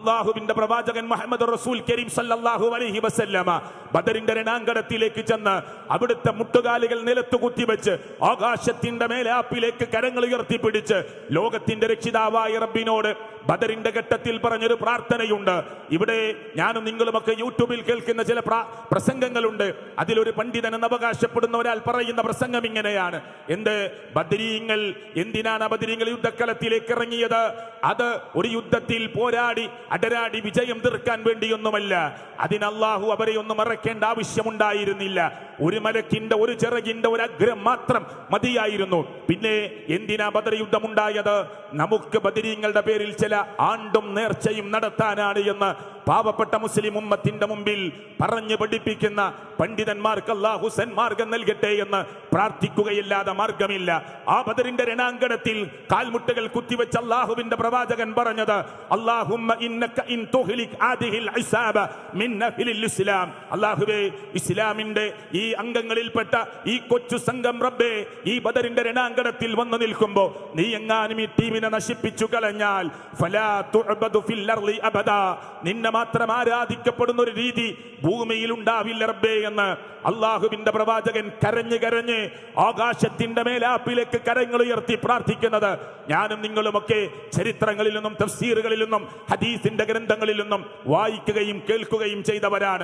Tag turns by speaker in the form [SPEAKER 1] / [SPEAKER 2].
[SPEAKER 1] അള്ളാഹുവിന്റെ പ്രവാചകൻ മുഹമ്മദ് റസൂൽ കരീം സല്ലല്ലാഹു അലൈഹി വസല്ലമ ബദറിന്റെ രണാങ്കണത്തിലേക്ക് ചെന്ന് അവിടുത്തെ മുട്ടുകാലുകൾ നിലത്ത് കുത്തിവെച്ച് ആകാശത്തിന്റെ മേലാപ്പിലേക്ക് കരങ്ങൾ ഉയർത്തിപ്പിടിച്ച് ലോകത്തിന്റെ രക്ഷിതാവായ റബ്ബിനോട് ബദറിന്റെ ഘട്ടത്തിൽ പറഞ്ഞൊരു പ്രാർത്ഥനയുണ്ട്. ഇവിടെ ഞാനും നിങ്ങളുമൊക്കെ യൂട്യൂബിൽ കേൾക്കുന്ന ചില പ്രാ- പ്രസംഗങ്ങളുണ്ട്. അതിലൊരു പണ്ഡിതൻ അവകാശപ്പെടുന്ന ഒരാൾ പറയുന്ന പ്രസംഗം ഇങ്ങനെയാണ്. എന്ത്? ബദരീങ്ങൾ എന്തിനാണ് ബദരീങ്ങൾ യുദ്ധക്കളത്തിലേക്ക് ഇറങ്ങിയത്? അത് ഒരു യുദ്ധത്തിൽ പോരാടി അടരാടി വിജയം തീർക്കാൻ വേണ്ടിയൊന്നുമല്ല. അതിനല്ലാഹു അവരെ ഒന്നും മറക്കേണ്ട ആവശ്യമുണ്ടായിരുന്നില്ല. ഒരു മലക്കിന്റെ ഒരു ചിറകിന്റെ ഒരു അഗ്രം മാത്രം മതിയായിരുന്നു. പിന്നെ എന്തിനാ ബദർ യുദ്ധമുണ്ടായത് നമുക്ക് ബദരീങ്ങളുടെ പേരിൽ ചില ആണ്ടും നേർച്ചയും നടത്താനാണ് എന്ന് പാവപ്പെട്ട മുസ്ലിം ഉമ്മത്തിന്റെ മുമ്പിൽ പറഞ്ഞു പഠിപ്പിക്കുന്ന പണ്ഡിതന്മാർക്ക് അള്ളാഹു സന്മാർഗം നൽകട്ടെ എന്ന് പ്രാർത്ഥിക്കുകയില്ലാതെ മാർഗമില്ല. ആ ബദറിന്റെ രണാങ്കണത്തിൽ കാൽമുട്ടുകൾ കുത്തിവെച്ച അള്ളാഹുവിന്റെ പ്രവാചകൻ പറഞ്ഞത് അള്ളാഹുവേ ഇസ്ലാമിന്റെ ഈ അംഗങ്ങളിൽപ്പെട്ട ഈ കൊച്ചു സംഘം റബ്ബേ ഈ ബദറിന്റെ രണാങ്കണത്തിൽ വന്നു നിൽക്കുമ്പോ നീ എങ്ങാനും ഈ ടീമിനെ നശിപ്പിച്ചു കളഞ്ഞാൽ നിന്നെ മാത്രം ആരാധിക്കപ്പെടുന്ന ഒരു രീതി ഭൂമിയിൽ ഉണ്ടാവില്ല റബ്ബേ എന്ന് അള്ളാഹുവിന്റെ പ്രവാചകൻ കരഞ്ഞ് കരഞ്ഞ് ആകാശത്തിന്റെ മേലാപ്പിലേക്ക് കരങ്ങൾ ഉയർത്തി പ്രാർത്ഥിക്കുന്നത്. ഞാനും നിങ്ങളുമൊക്കെ ചരിത്രങ്ങളിൽ നിന്നും തഫ്സീറുകളിൽ നിന്നും ഹദീസിന്റെ ഗ്രന്ഥങ്ങളിൽ നിന്നും വായിക്കുകയും കേൾക്കുകയും ചെയ്തവരാണ്.